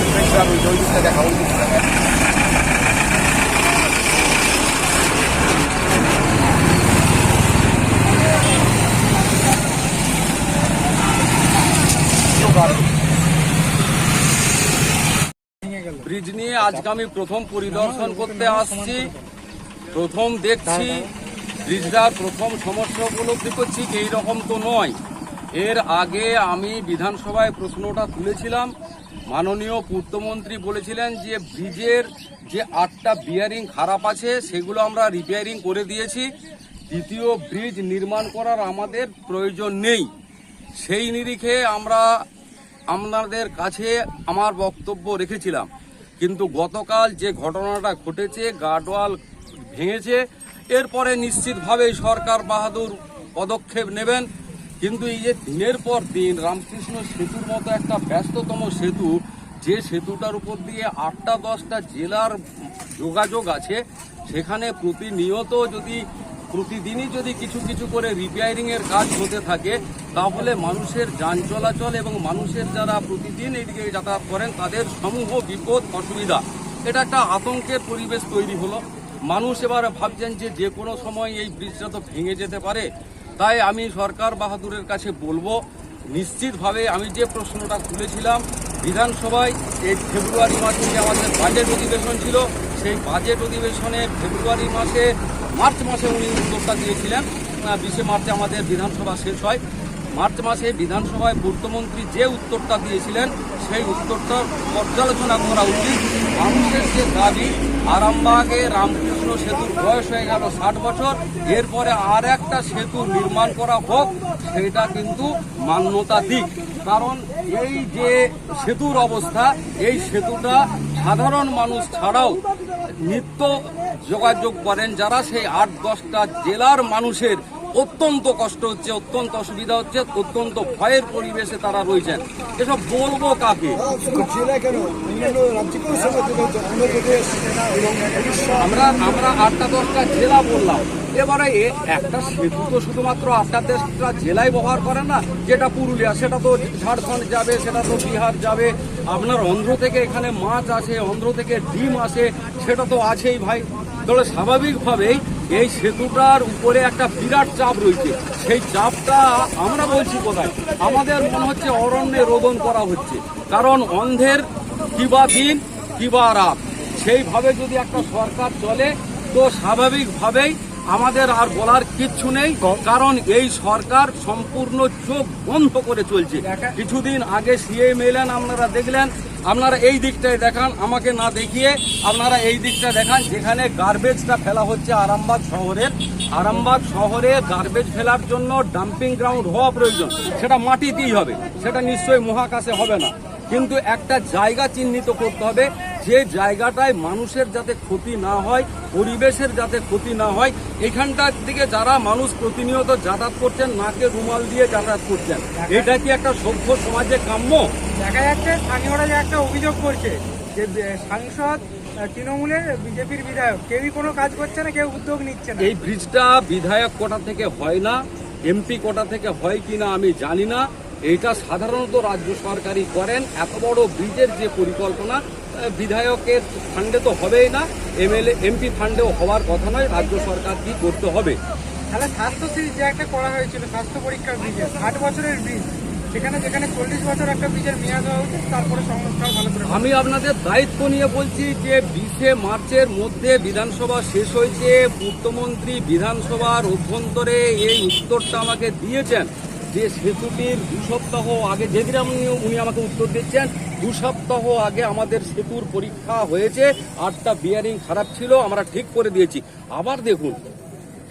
ওই দেখা ব্রিজ নিয়ে আজকে আমি প্রথম পরিদর্শন করতে আসছি। প্রথম দেখছি ব্রিজটার প্রথম সমস্যা উপলব্ধি করছি যে এইরকম তো নয়। এর আগে আমি বিধানসভায় প্রশ্নটা তুলেছিলাম মাননীয় পূর্তমন্ত্রী বলেছিলেন যে ব্রিজের যে আটটা বিয়ারিং খারাপ আছে, সেগুলো আমরা রিপেয়ারিং করে দিয়েছি। দ্বিতীয় ব্রিজ নির্মাণ করার আমাদের প্রয়োজন নেই। সেই নিরিখে আমরা আপনাদের কাছে আমার বক্তব্য রেখেছিলাম। কিন্তু গতকাল যে ঘটনাটা ঘটেছে গার্ডওয়াল ভেঙেছে, এরপরে নিশ্চিতভাবেই সরকার বাহাদুর পদক্ষেপ নেবেন। কিন্তু এই যে দিনের পর দিন রামকৃষ্ণ সেতুর মতো একটা ব্যস্ততম সেতু, যে সেতুটার উপর দিয়ে আটটা দশটা জেলার যোগাযোগ আছে, সেখানে প্রতিনিয়ত যদি, প্রতিদিনই যদি কিছু কিছু করে রিপেয়ারিংয়ের কাজ হতে থাকে, তাহলে মানুষের যান চলাচল এবং মানুষের যারা প্রতিদিন এইদিকে যাতায়াত করেন, তাদের সমূহ বিপদ, অসুবিধা। এটা একটা আতঙ্কের পরিবেশ তৈরি হলো। মানুষ এবার ভাবছেন যে যে কোনো সময় এই ব্রিজটা তো ভেঙে যেতে পারে। তাই আমি সরকার বাহাদুরের কাছে বলব, নিশ্চিতভাবে আমি যে প্রশ্নটা তুলেছিলাম, বিধানসভায় এই ফেব্রুয়ারি মাসে যে আমাদের বাজেট অধিবেশন ছিল, সেই বাজেট অধিবেশনে ফেব্রুয়ারি মাসে, মার্চ মাসে উনি উদ্যোগটা দিয়েছিলেন। বিশে মার্চে আমাদের বিধানসভা শেষ হয়। মার্চ মাসে বিধানসভায় পূর্তমন্ত্রী যে উত্তরটা দিয়েছিলেন, সেই উত্তরটা পর্যালোচনা করা উচিত। মানুষের যে দাবি, আরামবাগে রামকৃষ্ণ সেতুর বয়স হয়ে গেল ষাট বছর, এরপরে আর একটা সেতু নির্মাণ করা হোক, সেটা কিন্তু মান্যতা দিক। কারণ এই যে সেতুর অবস্থা, এই সেতুটা সাধারণ মানুষ ছাড়াও নিত্য যোগাযোগ করেন যারা, সেই আট দশটা জেলার মানুষের অত্যন্ত কষ্ট হচ্ছে, অত্যন্ত অসুবিধা হচ্ছে, অত্যন্ত ভয়ের পরিবেশে তারা রয়েছেন। এসব বলব কাকে? আমরা আমরা আটটা দশটা জেলা বললাম। এবারে একটা সেতু তো শুধুমাত্র আটটা দশটা জেলায় ব্যবহার করে না, যেটা পুরুলিয়া, সেটা তো ঝাড়খণ্ড যাবে, সেটা তো বিহার যাবে। আপনার অন্ধ্র থেকে এখানে মাছ আসে, অন্ধ্র থেকে ডিম আসে, সেটা তো আছেই ভাই। তাহলে স্বাভাবিকভাবেই এই সেতুটার উপরে একটা বিরাট চাপ রয়েছে। সেই চাপটা আমরা বলছি কোথায়? আমাদের মনে হচ্ছে অরণ্যে রোদন করা হচ্ছে। কারণ অন্ধের কিবা দিন কিবা রাত। সেইভাবে যদি একটা সরকার চলে, তো স্বাভাবিকভাবেই আমাদের আর বলার কিচ্ছু নেই। কারণ এই সরকার সম্পূর্ণ চোখ বন্ধ করে চলছে। কিছুদিন আগে সিএম এলেন, আপনারা দেখলেন আপনারা এই দিকটায় দেখান, আমাকে না দেখিয়ে আপনারা এই দিকটা দেখান, যেখানে গার্বেজটা ফেলা হচ্ছে আরামবাগ শহরের। আরামবাগ শহরে গার্বেজ ফেলার জন্য ডাম্পিং গ্রাউন্ড হওয়া প্রয়োজন। সেটা মাটিতেই হবে, সেটা নিশ্চয়ই মহাকাশে হবে না। কিন্তু একটা জায়গা চিহ্নিত করতে হবে যে জায়গাটায় মানুষের যাতে ক্ষতি না হয় পরিবেশের যাতে ক্ষতি না হয় এখানটার দিকে যারা মানুষ প্রতিনিয়ত যাতায়াত করছেন নাকে রুমাল দিয়ে যাতায়াত করছেন এটা কি একটা সভ্য সমাজে কাম্য? দেখা যাচ্ছে স্থানীয়রা যে একটা অভিযোগ করছে যে সাংসদ তৃণমূলের বিজেপির বিধায়ক কেউই কোনো কাজ করছে না কেউ উদ্যোগ নিচ্ছে না। এই ব্রিজটা বিধায়ক কোটা থেকে হয় না এমপি কোটা থেকে হয় কিনা আমি জানি না। এটা সাধারণত রাজ্য সরকারই করেন এত বড় ব্রিজের যে পরিকল্পনা বিধায়কের ফান্ডে তো হবেই না এমএলএ এমপি ফান্ডেও হওয়ার কথা নয় রাজ্য সরকার কি করতে হবে? তাহলে স্বাস্থ্য স্বাস্থ্যশ্রী যে একটা করা হয়েছিল স্বাস্থ্য পরীক্ষার ব্রিজে ষাট বছরের ব্রিজ সেখানে যেখানে চল্লিশ বছর একটা ব্রিজের মেয়াদ হওয়া উচিত তারপরে সংস্কার ভালো করে আমি আপনাদের দায়িত্ব নিয়ে বলছি যে বিশে মার্চের মধ্যে বিধানসভা শেষ হয়েছে পূর্তমন্ত্রী বিধানসভার অভ্যন্তরে এই উত্তরটা আমাকে দিয়েছেন। যে সেতুটির দু সপ্তাহ আগে যেদিন আপনি উনি আমাকে উত্তর দিচ্ছেন, দু সপ্তাহ আগে আমাদের সেতুর পরীক্ষা হয়েছে, আটটা বিয়ারিং খারাপ ছিল, আমরা ঠিক করে দিয়েছি। আবার দেখুন,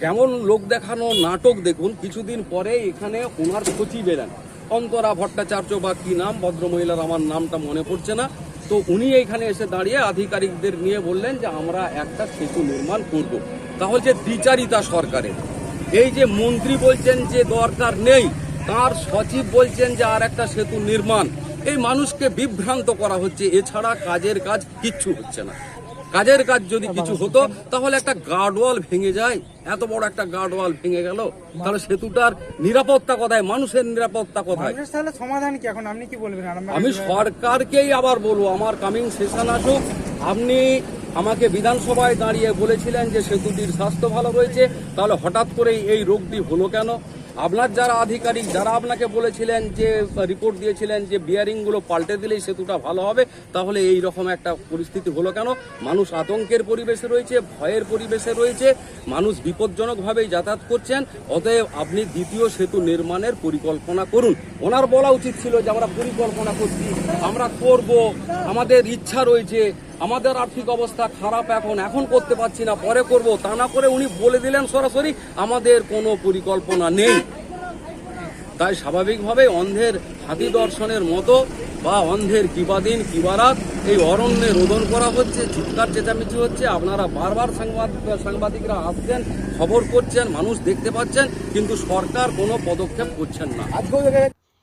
কেমন লোক দেখানো নাটক দেখুন, কিছুদিন পরে এখানে ওনার সচিব এলেন। অন্তরা ভট্টাচার্য বা কি নাম, ভদ্রমহিলার আমার নামটা মনে পড়ছে না। তো উনি এইখানে এসে দাঁড়িয়ে আধিকারিকদের নিয়ে বললেন যে, আমরা একটা সেতু নির্মাণ করব। তাহলে যে দ্বিচারিতা সরকারের। এই যে মন্ত্রী বলছেন যে দরকার নেই তার সচিব বলছেন যে আর একটা সেতু নির্মাণ। এই মানুষকে বিভ্রান্ত করা হচ্ছে। এছাড়া কাজের কাজ কিচ্ছু হচ্ছে না। কাজের কাজ যদি কিছু হতো তাহলে একটা গার্ডওয়াল ভেঙে যায়। এত বড় একটা গার্ডওয়াল ভেঙে গেল। তাহলে সেতুটার নিরাপত্তা কোথায়? মানুষের নিরাপত্তা কোথায়? তাহলে সমাধান কি? এখন আপনি কি বলবেন? আমি সরকারকেই আবার বলব আমার কামিং সেশন আসুক। আপনি আমাকে বিধানসভায় দাঁড়িয়ে বলেছিলেন যে সেতুটির স্বাস্থ্য ভালো রয়েছে। তাহলে হঠাৎ করেই এই রোগটি হলো কেন? আপনার যারা আধিকারিক, যারা আপনাকে বলেছিলেন যে রিপোর্ট দিয়েছিলেন যে বিয়ারিংগুলো পাল্টে দিলেই সেতুটা ভালো হবে, তাহলে এই রকম একটা পরিস্থিতি হলো কেন? মানুষ আতঙ্কের পরিবেশে রয়েছে, ভয়ের পরিবেশে রয়েছে, মানুষ বিপজ্জনকভাবেই যাতায়াত করছেন, অতএব আপনি দ্বিতীয় সেতু নির্মাণের পরিকল্পনা করুন। ওনার বলা উচিত ছিল যে, আমরা পরিকল্পনা করছি, আমরা করব, আমাদের ইচ্ছা রয়েছে আমাদের আর্থিক অবস্থা খারাপ এখন এখন করতে পারছি না, পরে করব। তা না করে উনি বলে দিলেন সরাসরি, আমাদের কোনো পরিকল্পনা নেই। তাই স্বাভাবিকভাবে অন্ধের হাতি দর্শনের মতো বা অন্ধের কিবাদিন কিবারাত এই অরণ্যে রোদন করা হচ্ছে, চিৎকার চেঁচামেচি হচ্ছে। আপনারা বারবার সাংবাদিক সাংবাদিকরা আসছেন, খবর করছেন, মানুষ দেখতে পাচ্ছেন, কিন্তু সরকার কোনো পদক্ষেপ করছেন না।